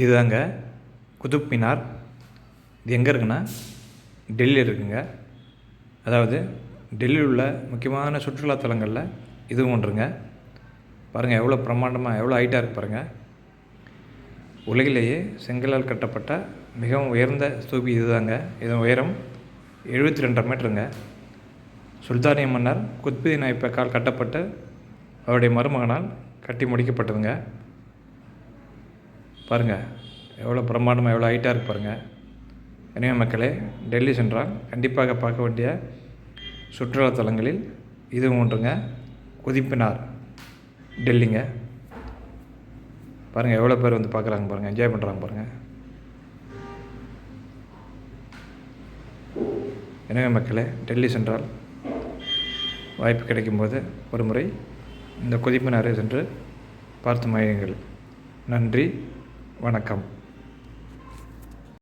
இதுதாங்க குதுப் மினார். இது எங்கே இருக்குன்னா டெல்லியில் இருக்குங்க. அதாவது டெல்லியில் உள்ள முக்கியமான சுற்றுலாத்தலங்களில் இதுவும் ஒன்றுங்க. பாருங்கள் எவ்வளோ பிரம்மாண்டமாக எவ்வளோ ஹைட்டாக இருக்குது பாருங்கள் உலகிலேயே செங்கலால் கட்டப்பட்ட மிகவும் உயர்ந்த ஸ்தூபி இதுதாங்க. இதன் உயரம் எழுபத்தி ரெண்டரை மீட்டருங்க. சுல்தானிய மன்னர் குத்புதீன் ஐபக்கால் கட்டப்பட்டு அவருடைய மருமகனால் கட்டி முடிக்கப்பட்டதுங்க. பாருங்கள் எவ்வளோ பிரம்மாண்டமாக எவ்வளோ ஹைட்டாக இருக்கு பாருங்கள் எனவே மக்களே டெல்லி சென்றால் கண்டிப்பாக பார்க்க வேண்டிய சுற்றுலாத்தலங்களில் இது இதுவும் ஒன்றுங்க. குதிப்பினார் டெல்லிங்க. பாருங்கள் எவ்வளோ பேர் வந்து பார்க்குறாங்க பாருங்கள் என்ஜாய் பண்ணுறாங்க பாருங்கள் எனவே மக்களே டெல்லி சென்றால் வாய்ப்பு கிடைக்கும்போது ஒரு முறை இந்த குதிப்பினாரை சென்று பார்த்து மகிழுங்கள். நன்றி. வணக்கம்.